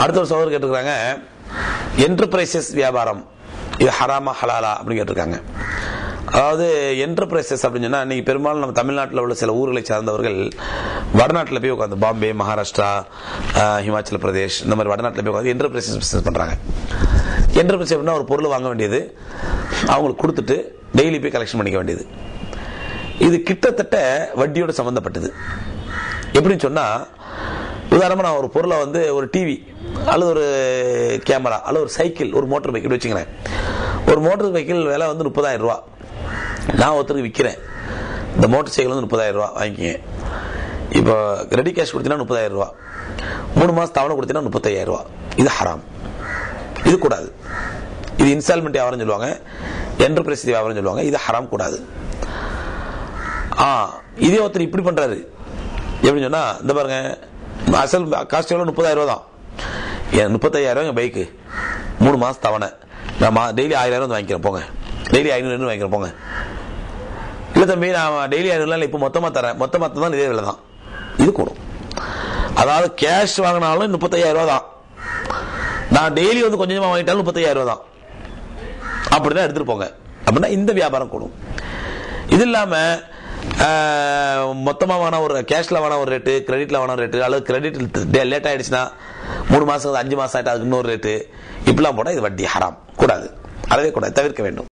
அடுத்த ஒரு சகோதரர் கேட்டிருக்காங்க என்டர்பிரைசஸ் வியாபாரம் இது ஹராமா ஹலாலா அப்படின்னு கேட்டிருக்காங்க. அதாவது என்டர்பிரைசஸ் அப்படின்னு சொன்னால் இன்றைக்கி பெரும்பாலும் நம்ம தமிழ்நாட்டில் உள்ள சில ஊர்களை சார்ந்தவர்கள் வடநாட்டில் போய் உட்காந்து பாம்பே மகாராஷ்டிரா ஹிமாச்சல பிரதேஷ் இந்த மாதிரி வடநாட்டில் போய் உட்காந்து என்டர்பிரைசஸ் பிஸ்னஸ் பண்ணுறாங்க என்டர்பிரைஸ் அப்படின்னா ஒரு பொருள் வாங்க வேண்டியது அவங்களுக்கு கொடுத்துட்டு டெய்லி போய் கலெக்ஷன் பண்ணிக்க வேண்டியது. இது கிட்டத்தட்ட வட்டியோட சம்மந்தப்பட்டது எப்படின்னு சொன்னால் உதாரணமாக நான் ஒரு பொருளை வந்து ஒரு டிவி அல்லது ஒரு கேமரா அல்லது ஒரு சைக்கிள் ஒரு மோட்டர் பைக் வச்சுக்கிறேன் ஒரு மோட்டர் சைக்கிள் விலை வந்து முப்பதாயிரம் ரூபா. நான் ஒருத்தருக்கு விற்கிறேன் இந்த மோட்டர் சைக்கிள் வந்து முப்பதாயிரம் ரூபா வாங்கிக்கங்க. இப்போ ரெடி கேஷ் கொடுத்தீங்கன்னா முப்பதாயிரம் ரூபா. மூணு மாதம் தவணை கொடுத்தீங்கன்னா முப்பத்தையாயிரம் ரூபா. இது ஹராம் இது கூடாது. இது இன்ஸ்டால்மெண்ட் வியாபாரம் சொல்லுவாங்க. என்டர்பிரைஸ் வியாபாரம் சொல்லுவாங்க. இது ஹராம் கூடாது. ஆ இதே ஒருத்தர் இப்படி பண்றாரு. எப்படின்னு சொன்னா இந்த பாருங்க அசல் காஸ்ட் எவ்வளோ முப்பதாயிரம் ரூபா தான் என் முப்பத்தாயிரம் என் பைக்கு. மூணு மாதம் தவணை. நான் டெய்லி ஆயிரம் வந்து வாங்கிக்கிறேன் போங்க. டெய்லி ஐநூறு வாங்கிக்கிறேன் போங்க. இல்லை தம்பி நான் டெய்லி ஐநூறுலாம் இப்போ மொத்தமாக தரேன். மொத்தமாக தான் இதே விலை தான் இது கூடும். அதாவது கேஷ் வாங்கினாலும் முப்பத்தையாயிரம் ரூபா தான் நான் டெய்லி வந்து கொஞ்சமாக வாங்கிட்டாலும் முப்பத்தையாயிரம் ரூபா தான் அப்படிதான் எடுத்துகிட்டு போங்க. அப்படின்னா இந்த வியாபாரம் கூடும். இது இல்லாமல் மொத்தமாக மொத்தமா வேணா ஒரு கேஷ்ல வேணா ஒரு ரேட்டு கிரெடிட்ல வேணா ஒரு ரேட்டு அல்லது கிரெடிட் லேட் ஆயிடுச்சுன்னா மூணு மாதம் அஞ்சு மாதம் ஆயிட்டா அதுக்கு இன்னொரு ரேட்டு இப்படிலாம் போட்டால் இது வட்டி ஹராம் கூடாது. அறவே கூடாது. தவிர்க்க வேண்டும்.